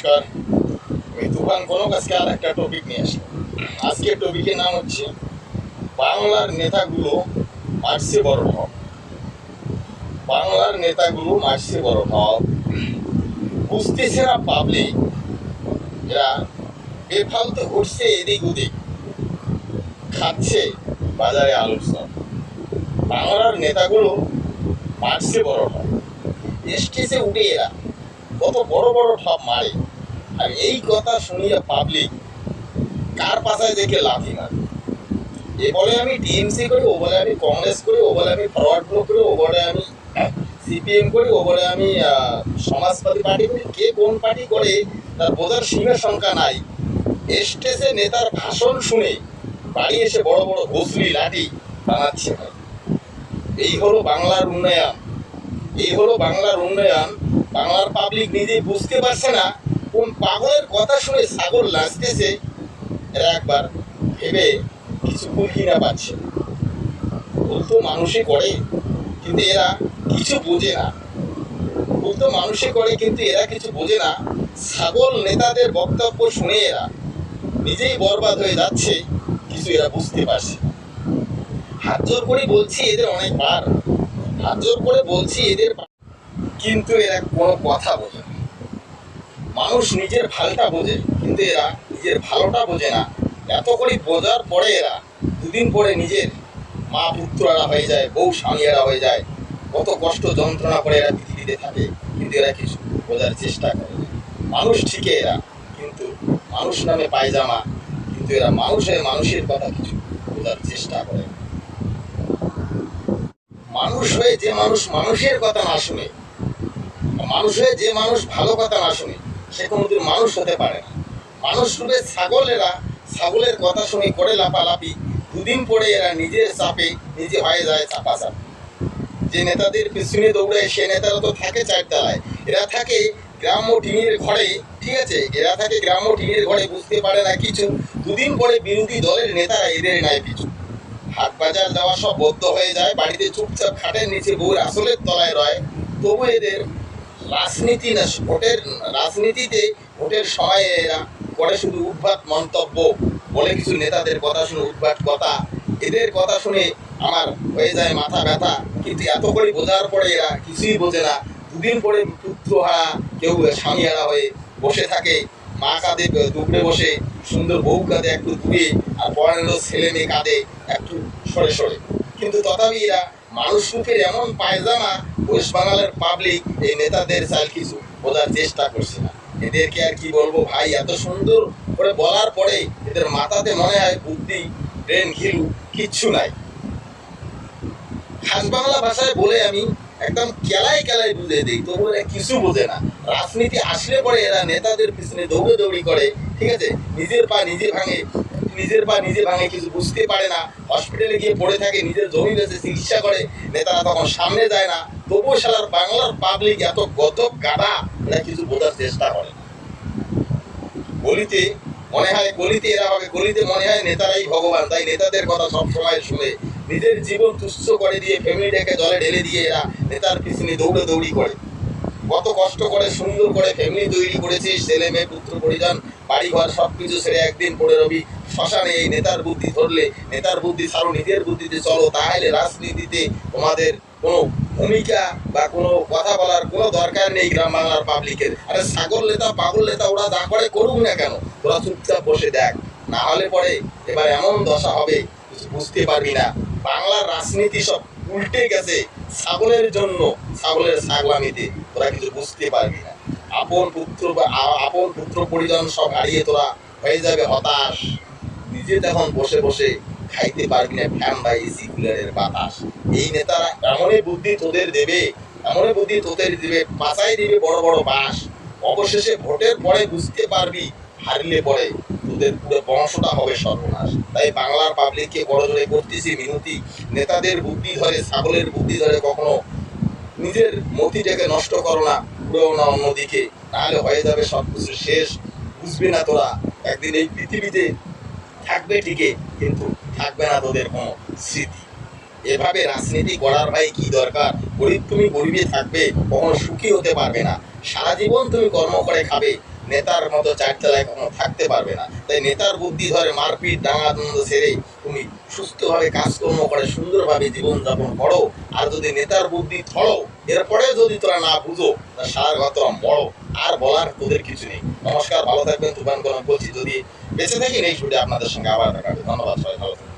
নমস্কার। আমি তুফান কোনো আজকে আর একটা টপিক নিয়ে আসলাম আজকের টপিকের নাম হচ্ছে, বাংলার নেতাগুলো মার্চে বড় হব বাংলার নেতাগুলো মার্চে বড় হব বুঝতেছে না পাবলিক এরা বেফালতু ঘুরছে এদিক ওদিক। খাচ্ছে বাজারে আলুর সব বাংলার নেতাগুলো মার্চে বড় হয় স্টেজে উঠে এরা। কত বড় বড় ঠপ মারে। আর এই কথা শুনিয়ে পাবলিক কার পাশায় দেখে লাথি মারে? এ বলে আমি টিএমসি করি, ও বলে আমি কংগ্রেস করি, ও বলে আমি ফরওয়ার্ড ব্লক করি, ও বলে আমি সিপিএম করি, ও বলে আমি সমাজবাদী পার্টি করি। কে কোন পার্টি করে, তার বোঝার সীমা সংখ্যা নাই। স্টেজে নেতার ভাষণ শুনে বাড়ি এসে বড় বড় ঘুষলি, লাঠি বানাচ্ছে। এই হলো বাংলার উন্নয়ন। এই হলো বাংলার উন্নয়ন। বাংলার পাবলিক নিজেই বুঝতে পারছে না কোন পাগলের কথা শুনে ছাগল নাচতেছে। এরা একবার ভেবে কিছু ভুল পাচ্ছে। ভুল তো মানুষই করে, কিন্তু এরা কিছু বোঝে না। ভুল তো মানুষই করে, কিন্তু এরা কিছু বোঝে না। ছাগল নেতাদের বক্তব্য শুনে এরা নিজেই বরবাদ হয়ে যাচ্ছে, কিছু এরা বুঝতে পারছে হাত জোর করে বলছি এদের অনেকবার। হাত জোর করে বলছি এদের কিন্তু এরা কোনো কথা বোঝে না। মানুষ নিজের ভালটা বোঝে, কিন্তু এরা নিজের ভালোটা বোঝে না। এত করে বোঝার পরে এরা দুদিন পরে নিজের মা পুত্ররা হয়ে যায়, বউ স্বামীরা হয়ে যায়। কত কষ্ট, যন্ত্রণা করে এরা পৃথিবীতে থাকে, কিন্তু এরা কিছু বোঝার চেষ্টা করে মানুষ ঠিকই এরা, কিন্তু মানুষ নামে পায়জামা, কিন্তু এরা মানুষের মানুষের কথা কিছু বোঝার চেষ্টা করে মানুষ হয়ে যে মানুষ মানুষের কথা না শুনে মানুষ হয়ে যে মানুষ ভালো কথা না শুনে, সে কোনোদিন মানুষ হতে পারে না। মানুষ রূপে ছাগলেরা ছাগলের কথা শুনে করে লাপালাপি দুদিন পরে এরা নিজের চাপে নিজে হয়ে যায় চাপা চাপ যে নেতাদের পিছনে দৌড়ে সে নেতারা তো থাকে চারতলায়। এরা থাকে গ্রাম্য টিনের ঘরে, ঠিক আছে? এরা থাকে গ্রাম্য টিনের ঘরে, বুঝতে পারে না কিছু। দুদিন পরে বিরোধী দলের নেতারা এদের নেয় কিছু হাট বাজার দেওয়া সব বদ্ধ হয়ে যায়, বাড়িতে চুপচাপ খাটের নিচে বউর আসলের তলায় রয়। তবু এদের রাজনীতি না, ভোটের, রাজনীতিতে ভোটের সময়ে এরা করে শুধু উদ্ভাট মন্তব্য বলে কিছু নেতাদের কথা শুনে, উদ্ভাট কথা। এদের কথা শুনে আমার হয়ে যায় মাথা ব্যথা। কিন্তু এত করে বোঝার পরে এরা কিছুই বোঝে না। দুদিন পরে পুত্র হারা কেউ স্বামী হারা হয়ে বসে থাকে। মা কাঁদে দুপুরে বসে, সুন্দর বউ কাঁদে একটু দূরে আর পড়ানো ছেলে মেয়ে কাঁদে একটু সরে সরে। কিন্তু তথাপি এরা মানুষ মুখের এমন পায়জামা ওয়েস্ট বাঙালের পাবলিক এই নেতাদের চাল কিছু বোঝার চেষ্টা করছে না। এদেরকে আর কি বলব ভাই, এত সুন্দর করে বলার পরে এদের মাথাতে মনে হয় বুদ্ধি, ব্রেন ঘিলু, কিচ্ছু নাই। খাস বাংলা ভাষায় বলে আমি একদম কেলাই কেলাই বুঝে দিই, তবু এরা কিছু বোঝে না। রাজনীতি আসলে পরে এরা নেতাদের পিছনে দৌড়ে দৌড়ি করে, ঠিক আছে? নিজের পা নিজে ভাঙে নিজের পা নিজে ভাঙে কিছু বুঝতে পারে না হসপিটালে গিয়ে পড়ে থাকে, নিজের জমি বেঁচে চিকিৎসা করে, নেতারা তখন সামনে যায় না। তবুও সালার বাংলার পাবলিক এত গতক গাধা এরা কিছু বোঝার চেষ্টা করে গলিতে মনে হয়, গলিতে এরা হবে গলিতে মনে হয় নেতারাই ভগবান। তাই নেতাদের কথা সব সময় শুনে, নিজের জীবন তুচ্ছ করে দিয়ে ফ্যামিলিটাকে জলে ঢেলে দিয়ে এরা নেতার পিছনে দৌড়ে দৌড়ি করে। কত কষ্ট করে, সুন্দর করে ফ্যামিলি তৈরি করেছিস, ছেলে মেয়ে, পুত্র, পরিজন বাড়ি ঘর সব কিছু ছেড়ে একদিন পড়ে রবি। শ্মশানে এই নেতার বুদ্ধি ধরলে, নেতার বুদ্ধি ছাড়ো, নিজের বুদ্ধিতে চলো, তাহলে রাজনীতিতে তোমাদের কোনো ভূমিকা বা কোনো কথা বলার কোনো দরকার নেই গ্রাম বাংলার পাবলিকের আরে সাগর নেতা, পাগল নেতা, ওরা যা করে করুক না কেন তোরা চুপচাপ বসে দেখ। না হলে পরে এবার এমন দশা হবে বুঝতে পারবি না। বাংলার রাজনীতি সব উল্টে গেছে ছাগলের জন্য, ছাগলের ছাগলামিতে। তোরা কিছু বুঝতে পারবি না। আপন পুত্র আপন পুত্র পরিজন সব হারিয়ে তোরা হয়ে যাবে হতাশ। নিজে তখন বসে বসে খাইতে পারবি না ফ্যান বা এসি কুলারের বাতাস। এই নেতারা এমনই বুদ্ধি তোদের দেবে, এমনই বুদ্ধি তোদের দেবে পাশাই দিবে বড় বড় বাস অবশেষে ভোটের পরে বুঝতে পারবি হারলে পরে তোদের পুরো বংশটা হবে সর্বনাশ। তাই বাংলার পাবলিককে বড় জোরে করতেছি মিনতি, নেতাদের বুদ্ধি ধরে, ছাগলের বুদ্ধি ধরে কখনো নিজের মতিটাকে নষ্ট করো না পুরো না অন্যদিকে। নাহলে হয়ে যাবে সব কিছু শেষ। বুঝবে না তোরা, একদিন এই পৃথিবীতে থাকবে ঠিকই, কিন্তু থাকবে না তোদের কোনো স্মৃতি। এভাবে রাজনীতি করার ভাই কি দরকার? গরিব তুমি গরিবে থাকবে, কখনো সুখী হতে পারবে না। সারা জীবন তুমি কর্ম করে খাবে নেতার মতো চারতলায় কখনো থাকতে পারবে না। তাই নেতার বুদ্ধি ধরে মারপিট দাঙ্গাদ্বন্দ্ব সেরে তুমি সুস্থভাবে কাজকর্ম করে সুন্দরভাবে জীবনযাপন করো। আর যদি নেতার বুদ্ধি ধরো, এরপরে যদি তোরা না বুঝো তা সার তোরা মরো। আর বলার তোদের কিছু নেই। নমস্কার, ভালো থাকবেন, তুফান বলছি। যদি বেঁচে থাকি নেই শুটে আপনাদের সঙ্গে আবার ধন্যবাদ, সবাই ভালো থাকবেন।